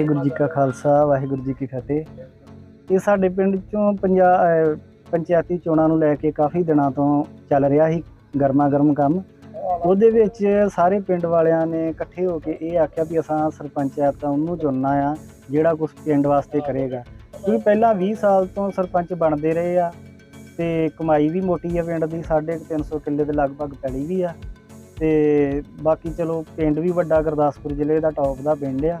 ਵਾਹਿਗੁਰੂ ਜੀ ਕਾ ਖਾਲਸਾ, ਵਾਹਿਗੁਰੂ ਜੀ ਕੀ ਫਤਿਹ। ਇਹ ਸਾਡੇ ਪਿੰਡ ਚੋਂ ਪੰਜਾ ਪੰਚਾਇਤੀ ਚੋਣਾਂ ਨੂੰ ਲੈ ਕੇ ਕਾਫੀ ਦਿਨਾਂ ਤੋਂ ਚੱਲ ਰਿਹਾ ਸੀ ਗਰਮਾ ਗਰਮ ਕੰਮ। ਉਹਦੇ ਵਿੱਚ ਸਾਰੇ ਪਿੰਡ ਵਾਲਿਆਂ ਨੇ ਇਕੱਠੇ ਹੋ ਕੇ ਇਹ ਆਖਿਆ ਵੀ ਅਸਾਂ ਸਰਪੰਚ ਸਰਪੰਚਾਇਤ ਤਾਂ ਉਹਨੂੰ ਚੁਣਨਾ ਆ, ਜਿਹੜਾ ਕੁਝ ਪਿੰਡ ਵਾਸਤੇ ਕਰੇਗਾ। ਕਿਉਂਕਿ ਪਹਿਲਾਂ 20 ਸਾਲ ਤੋਂ ਸਰਪੰਚ ਬਣਦੇ ਰਹੇ ਆ ਤੇ ਕਮਾਈ ਵੀ ਮੋਟੀ ਆ ਪਿੰਡ ਦੀ, ਸਾਢੇ ਕੁ ਤਿੰਨ ਸੌ ਕਿੱਲੇ ਦੇ ਲਗਭਗ ਪੈਲੀ ਵੀ ਆ। ਤੇ ਬਾਕੀ ਚਲੋ ਪਿੰਡ ਵੀ ਵੱਡਾ ਗੁਰਦਾਸਪੁਰ ਜ਼ਿਲ੍ਹੇ ਦਾ ਟੌਪ ਦਾ ਪਿੰਡ ਆ।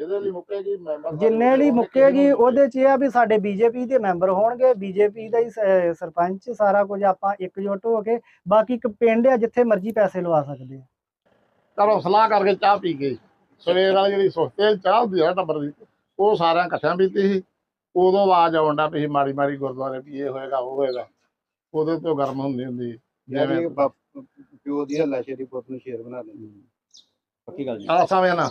ਜਿਹਦੇ ਲਈ ਮੁੱਕੇਗੀ ਮੈਂਬਰ ਜਿੰਨੇ ਲਈ ਮੁੱਕੇਗੀ ਉਹਦੇ 'ਚ ਇਹ ਆ ਵੀ ਸਾਡੇ ਬੀਜੇਪੀ ਦੇ ਮੈਂਬਰ ਹੋਣਗੇ ਬੀਜੇਪੀ ਦਾ ਹੀ ਸ- ਸਰਪੰਚ ਸਾਰਾ ਕੁਝ ਆਪਾਂ ਇਕਜੁੱਟ ਹੋ ਕੇ ਬਾਕੀ ਇੱਕ ਪਿੰਡ ਆ ਜਿੱਥੇ ਮਰਜ਼ੀ ਪੈਸੇ ਲਵਾ ਸਕਦੇ ਆ। ਘਰੋਂ ਸਲਾਹ ਕਰਕੇ ਚਾਹ ਪੀ ਗਈ ਸਵੇਰ ਵਾਲੀ ਜਿਹੜੀ ਸੁਸਤੇ ਚਾਹ ਹੁੰਦੀ ਆ ਟੱਬਰ ਦੀ ਉਹ ਸਾਰਿਆਂ ਇਕੱਠਿਆਂ ਪੀਤੀ ਸੀ ਉਦੋਂ ਆਵਾਜ਼ ਆਉਂਦਾ ਪਈ ਮਾੜੀ ਮਾੜੀ ਗੁਰਦੁਆਰੇ ਵੀ ਇਹ ਹੋਏਗਾ ਉਹ ਹੋਏਗਾ ਉਹਦੇ ਤੋਂ ਗਰਮ ਹੁੰਦੀ ਹੁੰਦੀ ਜਿਵੇਂ ਪਿਓ ਦੀ ਹੱਲਾ ਸ਼ੇਰੀ ਪੁੱਤ ਨੂੰ ਸ਼ੇਰ ਬਣਾ ਦਿੰਦੀ। ਪੱਕੀ ਗੱਲ ਜੀ ਆ ਸਮੇਂ ਨਾ।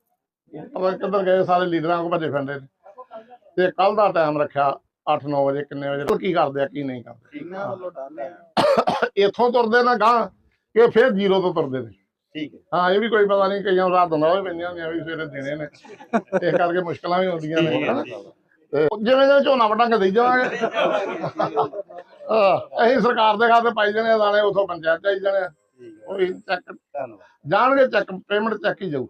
ਪਤਾ ਕਿੱਧਰ ਗਏ ਸਾਰੇ ਲੀਡਰਾਂ ਕੋ ਭੱਜੇ ਫਿਰਦੇ ਨੇ। ਤੇ ਕੱਲ ਦਾ ਟਾਈਮ ਰੱਖਿਆ 8-9 ਵਜੇ ਕਿੰਨੇ ਵਜੇ ਕੀ ਕਰਦੇ ਆ ਕੀ ਨਹੀਂ ਕਰਦੇ। ਇਹਨਾਂ ਵੱਲੋਂ ਡਰ ਲਿਆ ਇੱਥੋਂ ਤੁਰਦੇ ਨਾ ਗਾਂ ਇਹ ਫਿਰ ਜ਼ੀਰੋ ਤੋਂ ਤੁਰਦੇ ਨੇ। ਠੀਕ ਹੈ। ਹਾਂ ਇਹ ਵੀ ਕੋਈ ਪਤਾ ਨਹੀਂ ਕਈਆਂ ਨੂੰ ਰਾਤ ਹੁੰਦਾ ਵੀ ਪੈਂਦੀਆਂ ਹੁੰਦੀਆਂ ਵੀ ਸਵੇਰੇ ਦੇਣੇ ਨੇ। ਇਸ ਕਰਕੇ ਮੁਸ਼ਕਲਾਂ ਵੀ ਹੁੰਦੀਆਂ ਨੇ। ਹਨਾ। ਤੇ ਜਿਵੇਂ ਜਿਵੇਂ ਝੋਨਾ ਵਟਾਂਗੇ ਦੇਈ ਜਾਵਾਂਗੇ। ਆਹ, ਅਸੀਂ ਸਰਕਾਰ ਦੇ ਖਾਤੇ ਪਾਈ ਜਾਣੇ ਆ ਦਾਣੇ ਉਥੋਂ ਪੰਚਾਇਤ ਚਾਈ ਜਾਣੇ ਆ। ਹੈ। ਉਹ ਚੈੱਕ ਧੰਨਵਾਦ। ਜਾਣਗੇ ਚੈੱਕ ਪੇਮੈਂਟ ਚੈੱਕ ਹੀ ਜਾਊ।